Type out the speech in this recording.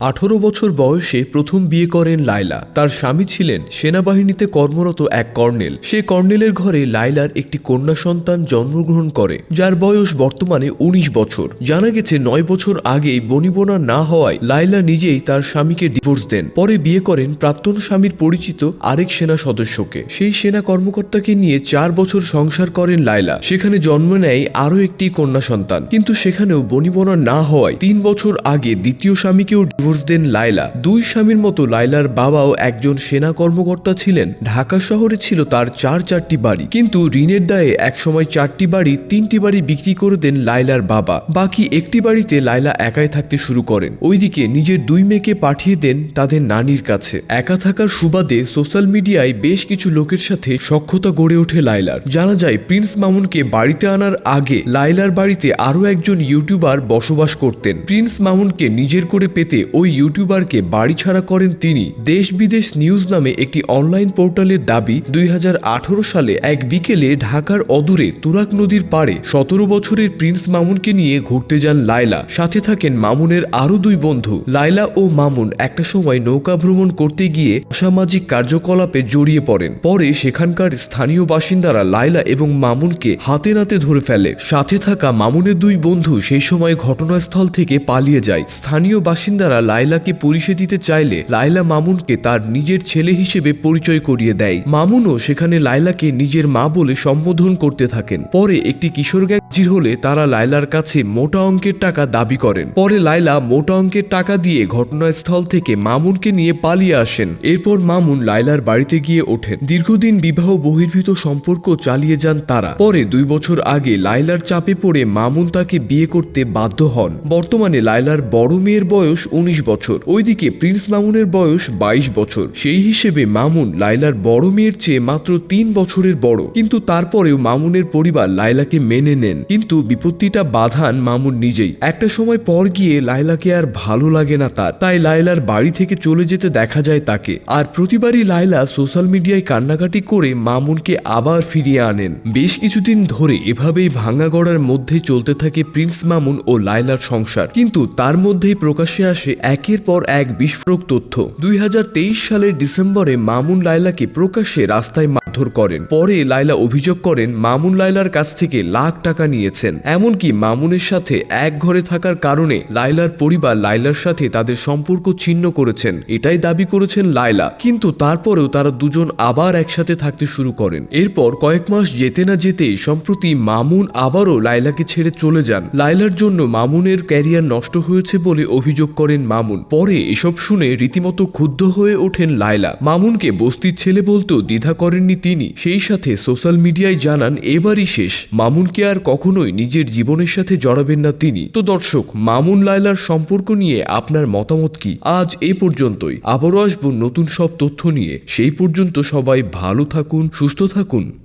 আঠারো বছর বয়সে প্রথম বিয়ে করেন লায়লা। তার স্বামী ছিলেন সেনাবাহিনীতে কর্মরত এক কর্নেল। সে কর্নেলের ঘরে লায়লার একটি কন্যা সন্তান জন্মগ্রহণ করে, যার বয়স বর্তমানে ১৯ বছর। জানা গেছে নয় বছর আগেই বনিবনা না হওয়ায় লায়লা নিজেই তার স্বামীকে ডিভোর্স দেন। পরে বিয়ে করেন প্রাক্তন স্বামীর পরিচিত আরেক সেনা সদস্যকে। সেই সেনা কর্মকর্তাকে নিয়ে চার বছর সংসার করেন লায়লা। সেখানে জন্ম নেয় আরও একটি কন্যা সন্তান। কিন্তু সেখানেও বনিবনা না হওয়ায় তিন বছর আগে দ্বিতীয় স্বামীকেও ডিভোর্স দেন লায়লা। দুই স্বামীর মতো লায়লার বাবাও একজন সেনা কর্মকর্তা ছিলেন। ঢাকা শহরে ছিল তার চার চারটি বাড়ি। কিন্তু ঋণের দায়ে একসময় চারটি বাড়ি, তিনটি বাড়ি বিক্রি করে দেন লায়লার বাবা। বাকি একটি বাড়িতে লায়লা একাই থাকতে শুরু করেন। ওইদিকে নিজের দুই মেয়েকে পাঠিয়ে দেন তাদের নানির কাছে। একা থাকার সুবাদে সোশ্যাল মিডিয়ায় বেশ কিছু লোকের সাথে সখ্যতা গড়ে ওঠে লায়লার। জানা যায়, প্রিন্স মামুনকে বাড়িতে আনার আগে লাইলার বাড়িতে আরও একজন ইউটিউবার বসবাস করতেন। প্রিন্স মামুনকে নিজের করে পেতে ওই ইউটিউবারকে বাড়ি ছাড়া করেন তিনি। দেশ বিদেশ নিউজ নামে একটি অনলাইন পোর্টালের দাবি, দুই হাজার আঠারো সালে এক বিকেলে ঢাকার অদূরে তুরাক নদীর পাড়ে সতেরো বছরের প্রিন্স মামুনকে নিয়ে ঘুরতে যান লায়লা। সাথে থাকেন মামুনের আরও দুই বন্ধু। লায়লা ও মামুন একটা সময় নৌকা ভ্রমণ করতে গিয়ে অসামাজিক কার্যকলাপে জড়িয়ে পড়েন। পরে সেখানকার স্থানীয় বাসিন্দারা লায়লা এবং মামুনকে হাতে নাতে ধরে ফেলে। সাথে থাকা মামুনের দুই বন্ধু সেই সময় ঘটনাস্থল থেকে পালিয়ে যায়। স্থানীয় বাসিন্দারা লায়লাকে পরিষে দিতে চাইলে লায়লা মামুনকে তার নিজের ছেলে হিসেবে পরিচয় করিয়ে দেয়। মামুনও সেখানে লায়লাকে নিজের মা বলে সম্বোধন করতে থাকেন। পরে একটি কিশোর গ্যাং হলে তারা লায়লার কাছে মোটা অঙ্কের টাকা দাবি করেন। পরে লায়লা মোটা অঙ্কের টাকা দিয়ে ঘটনাস্থল থেকে মামুনকে নিয়ে পালিয়ে আসেন। এরপর মামুন লায়লার বাড়িতে গিয়ে ওঠেন। দীর্ঘদিন বিবাহ বহির্ভূত সম্পর্ক চালিয়ে যান তারা। পরে দুই বছর আগে লায়লার চাপে পড়ে মামুন তাকে বিয়ে করতে বাধ্য হন। বর্তমানে লায়লার বড় মেয়ের বয়স উনিশ বছর। ওইদিকে প্রিন্স মামুনের বয়স বাইশ বছর। সেই হিসেবে মামুন লায়লার বড় মেয়ের চেয়ে মাত্র তিন বছরের বড়। কিন্তু তারপরেও মামুনের পরিবার লায়লাকে মেনে নেন। কিন্তু বিপত্তিটা বাধান মামুন নিজেই। একটা সময় পর গিয়ে লায়লাকে আর ভালো লাগে না তার। তাই লায়লার বাড়ি থেকে চলে যেতে দেখা যায় তাকে। আর প্রতিবারই লায়লা সোশ্যাল মিডিয়ায় কান্নাকাটি করে মামুনকে আবার ফিরিয়ে আনেন। বেশ কিছুদিন ধরে এভাবেই ভাঙা গড়ার মধ্যে চলতে থাকে প্রিন্স মামুন ও লায়লার সংসার। কিন্তু তার মধ্যেই প্রকাশ্যে আসে একের পর এক বিস্ফোরক তথ্য। দুই হাজার তেইশ সালের ডিসেম্বরে মামুন লায়লাকে প্রকাশ্যে রাস্তায় মারধর করেন। পরে লায়লা অভিযোগ করেন, মামুন লায়লার কাছ থেকে লাখ টাকা নিয়েছেন। এমনকি মামুনের সাথে এক ঘরে থাকার কারণে লায়লার পরিবার লায়লার সাথে তাদের সম্পর্ক ছিন্ন করেছেন। এটাই দাবি করেছেন লায়লা। কিন্তু তারপরেও তারা দুজন আবার একসাথে থাকতে শুরু করেন। এরপর কয়েক মাস যেতে না যেতেই সম্প্রতি মামুন আবারও লায়লাকে ছেড়ে চলে যান। লায়লার জন্য মামুনের ক্যারিয়ার নষ্ট হয়েছে বলে অভিযোগ করেন মামুন। পরে এসব শুনে রীতিমতো ক্ষুব্ধ হয়ে ওঠেন লায়লা। মামুনকে বস্তির ছেলে বলতেও দ্বিধা করেননি তিনি। সেই সাথে সোশ্যাল মিডিয়ায় জানান, এবারই শেষ। মামুনকে আর কখনোই নিজের জীবনের সাথে জড়াবেন না তিনি। তো দর্শক, মামুন লায়লার সম্পর্ক নিয়ে আপনার মতামত কি? আজ এই পর্যন্তই। আবারও আসব নতুন সব তথ্য নিয়ে। সেই পর্যন্ত সবাই ভালো থাকুন, সুস্থ থাকুন।